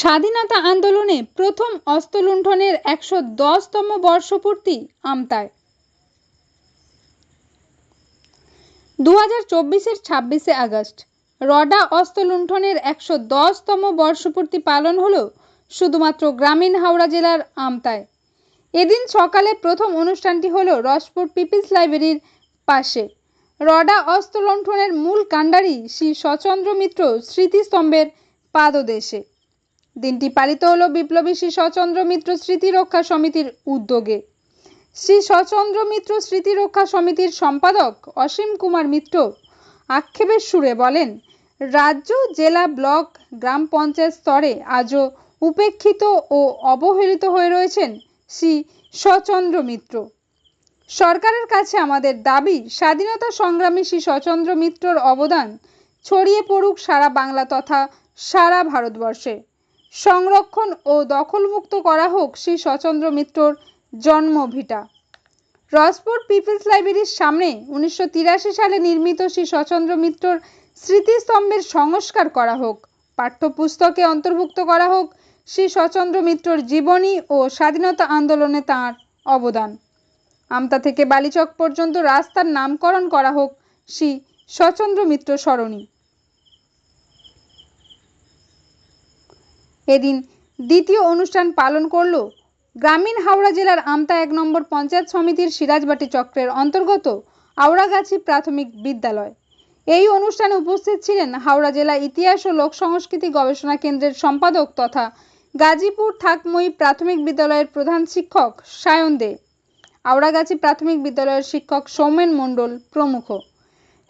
স্বাধীনতা আন্দোলনে প্রথম অস্ত্রলুণ্ঠনের একশো দশতম বর্ষপূর্তি আমতায়। দু হাজার চব্বিশের ছাব্বিশে আগস্ট, রডা অস্ত্র লুণ্ঠনের একশো দশতম বর্ষপূর্তি পালন হলো শুধুমাত্র গ্রামীণ হাওড়া জেলার আমতায়। এদিন সকালে প্রথম অনুষ্ঠানটি হল রসপুর পিপিলস লাইব্রেরির পাশে। রডা অস্ত্র লুণ্ঠনের মূল কাণ্ডারি শ্রী সচন্দ্র মিত্র স্মৃতিস্তম্ভের পাদদেশে। দিনটি পালিত হলো বিপ্লবী শ্রী সচন্দ্র মিত্র স্মৃতি রক্ষা সমিতির উদ্যোগে। শ্রী সচন্দ্র মিত্র স্মৃতি রক্ষা সমিতির সম্পাদক অসীম কুমার মিত্র আক্ষেপের সুরে বলেন, রাজ্য, জেলা, ব্লক, গ্রাম পঞ্চায়েত স্তরে আজও উপেক্ষিত ও অবহেলিত হয়ে রয়েছেন শ্রী সচন্দ্র মিত্র। সরকারের কাছে আমাদের দাবি, স্বাধীনতা সংগ্রামী শ্রী সচন্দ্র মিত্রর অবদান ছড়িয়ে পড়ুক সারা বাংলা তথা সারা ভারতবর্ষে। সংরক্ষণ ও দখলমুক্ত করা হোক শ্রী সচন্দ্র মিত্রর জন্মভিটা রসপুর পিপলস লাইব্রেরির সামনে উনিশশো তিরাশি সালে নির্মিত শ্রী সচন্দ্র মিত্রর স্মৃতিস্তম্ভের সংস্কার করা হোক, পাঠ্যপুস্তকে অন্তর্ভুক্ত করা হোক, শ্রী সচন্দ্র মিত্রর জীবনী ও স্বাধীনতা আন্দোলনে তাঁর অবদান। আমতা থেকে বালিচক পর্যন্ত রাস্তার নামকরণ করা হোক শ্রী সচন্দ্র মিত্র সরণি। এদিন দ্বিতীয় অনুষ্ঠান পালন করল গ্রামীণ হাওড়া জেলার আমতা এক নম্বর পঞ্চায়েত সমিতির সিরাজবাটি চক্রের অন্তর্গত আওড়াগাছি প্রাথমিক বিদ্যালয়। এই অনুষ্ঠানে উপস্থিত ছিলেন হাওড়া জেলা ইতিহাস ও লোক সংস্কৃতি গবেষণা কেন্দ্রের সম্পাদক তথা গাজীপুর থাকমই প্রাথমিক বিদ্যালয়ের প্রধান শিক্ষক সায়ন দে, আওড়াগাছি প্রাথমিক বিদ্যালয়ের শিক্ষক সৌমেন মণ্ডল প্রমুখ।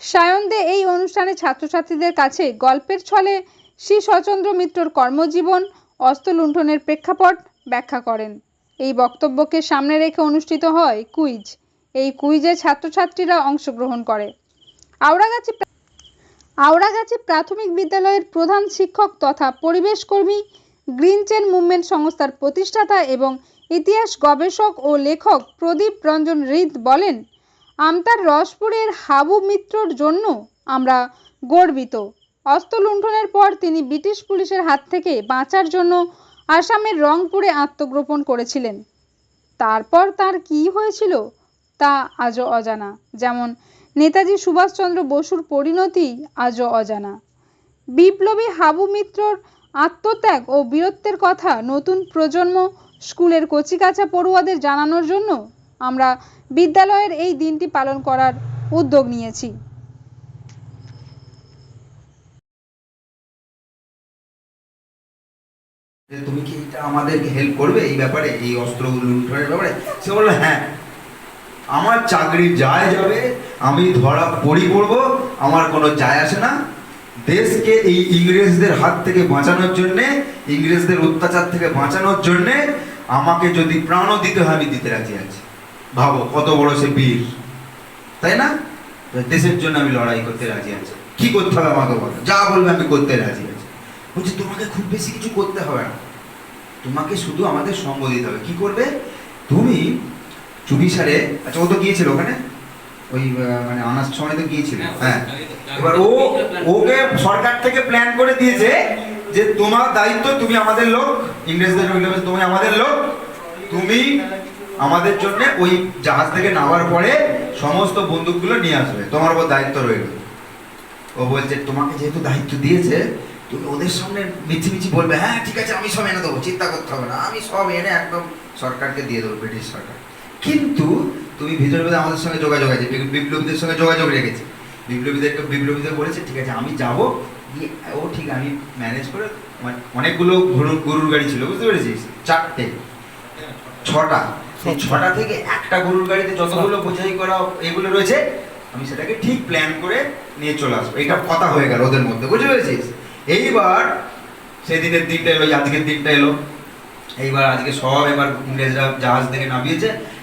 সায়ন দে এই অনুষ্ঠানে ছাত্রছাত্রীদের কাছে গল্পের ছলে শ্রী সচন্দ্র মিত্রর কর্মজীবন অস্ত্র লুণ্ঠনের প্রেক্ষাপট ব্যাখ্যা করেন। এই বক্তব্যকে সামনে রেখে অনুষ্ঠিত হয় কুইজ। এই কুইজে ছাত্রছাত্রীরা অংশগ্রহণ করে। আওড়াগাছি আওড়াগাছি প্রাথমিক বিদ্যালয়ের প্রধান শিক্ষক তথা পরিবেশ কর্মী গ্রিন চেন মুভমেন্ট সংস্থার প্রতিষ্ঠাতা এবং ইতিহাস গবেষক ও লেখক প্রদীপ রঞ্জন রিদ বলেন, আমতার রসপুরের হাবু মিত্রর জন্য আমরা গর্বিত। অস্ত্র লুণ্ঠনের পর তিনি ব্রিটিশ পুলিশের হাত থেকে বাঁচার জন্য আসামের রংপুরে আত্মগোপন করেছিলেন। তারপর তার কি হয়েছিল তা আজও অজানা। যেমন, নেতাজি সুভাষচন্দ্র বসুর পরিণতি আজও অজানা। বিপ্লবী হাবু মিত্রর আত্মত্যাগ ও বীরত্বের কথা নতুন প্রজন্ম স্কুলের কচিকাঁচা পড়ুয়াদের জানানোর জন্য আমরা বিদ্যালয়ের এই দিনটি পালন করার উদ্যোগ নিয়েছি। তুমি কি এটা আমাদেরকে হেল্প করবে এই ব্যাপারে, এই অস্ত্র লুণ্ঠনের ব্যাপারে? সে বলল হ্যাঁ আমার চাকরি যায় যাবে, আমি ধরা পড়ি পড়ব, আমার কোনো যায় আসে না। দেশকে এই ইংরেজদের হাত থেকে বাঁচানোর জন্যে, ইংরেজদের অত্যাচার থেকে বাঁচানোর জন্যে আমাকে যদি প্রাণও দিতে হয়, আমি দিতে রাজি আছি। ভাবো, কত বড় সে বীর। তাই না? দেশের জন্য আমি লড়াই করতে রাজি আছি। কি করতে হবে আমাকে বলো? যা বলবে আমি করতে রাজি আছি। বলছি তোমাকে খুব বেশি কিছু করতে হবে না। তোমাকে শুধু আমাদের সঙ্গ দিতে হবে। কি করবে? তুমি চুবিসারে আচ্ছা ও তো গিয়েছিল ওখানে? ওই মানে আনার সময় তো গিয়েছিল। হ্যাঁ এবার ও ওকে সরকার থেকে প্ল্যান করে দিয়েছে যে তোমার দায়িত্ব তুমি আমাদের লোক ইংরেজদের তুমি আমাদের লোক। তুমি আমাদের জন্য ওই জাহাজ থেকে নামার পরে সমস্ত বন্দুকগুলো নিয়ে আসবে। তোমার উপর দায়িত্ব রইল। ও বলছে তোমাকে যেহেতু দায়িত্ব দিয়েছে তুমি ওদের সামনে মিছি মিছি বলবে হ্যাঁ ঠিক আছে, আমি সব এনে দেবো, চিন্তা করতে হবে না, আমি সব এনে একদম সরকারকে দিয়ে দেবো, ব্রিটিশ সরকার। কিন্তু তুমি ভিতরে ভিতরে আমাদের সঙ্গে যোগাযোগ আছে বিপ্লবীদের সঙ্গে যোগাযোগ রেখেছি। বিপ্লবীদেরকে, বিপ্লবীদের বলেছে, ঠিক আছে, আমি যাব। গিয়ে ও ঠিক, আমি ম্যানেজ করে অনেকগুলো গরুর গরুর গাড়ি ছিল, বুঝতে পেরেছিস? চারটে, ছটা। সেই ছটা থেকে একটা গরুর গাড়িতে যতগুলো বোঝাই করা এগুলো রয়েছে, আমি সেটাকে ঠিক প্ল্যান করে নিয়ে চলে আসব। এটা কথা হয়ে গেল ওদের মধ্যে, বুঝতে পেরেছিস? এইবার সেদিনের দিনটা এলো, আজকের দিনটা এলো। এইবার আজকে সব এবার ইংরেজরা জাহাজ থেকে নামিয়েছে।